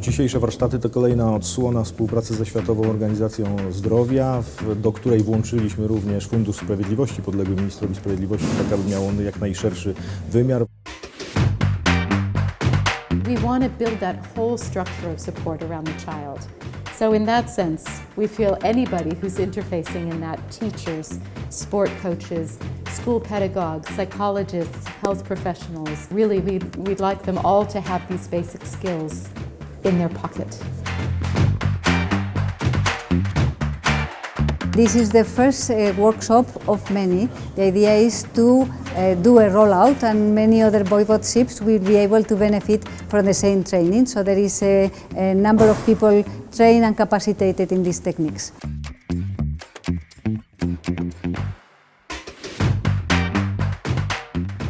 Dzisiejsze warsztaty to kolejna odsłona współpracy ze Światową Organizacją Zdrowia, do której włączyliśmy również Fundusz Sprawiedliwości podległy ministrowi sprawiedliwości, tak aby miał on jak najszerszy wymiar. We want to build that whole structure of support around the child. So, in that sense, we feel anybody who's interfacing in that teachers, sport coaches, school pedagogues, psychologists, health professionals really, we'd, we'd like them all to have these basic skills in their pocket. This is the first uh, workshop of many. The idea is to uh, do a rollout, and many other voivodeships will be able to benefit from the same training. So there is a, a number of people trained and capacitated in these techniques.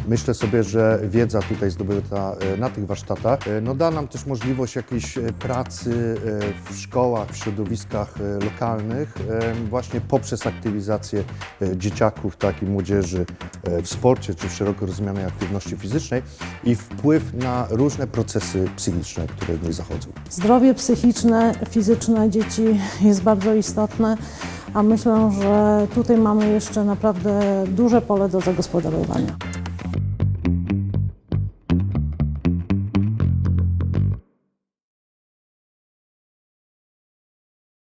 Myślę sobie, że wiedza tutaj zdobyta e, na tych warsztatach e, no da nam też możliwość jakiejś e, pracy w szkołach, w środowiskach lokalnych, właśnie poprzez aktywizację dzieciaków, tak i młodzieży w sporcie czy w szeroko rozumianej aktywności fizycznej i wpływ na różne procesy psychiczne, które w niej zachodzą. Zdrowie psychiczne, fizyczne dzieci jest bardzo istotne, a myślę, że tutaj mamy jeszcze naprawdę duże pole do zagospodarowania.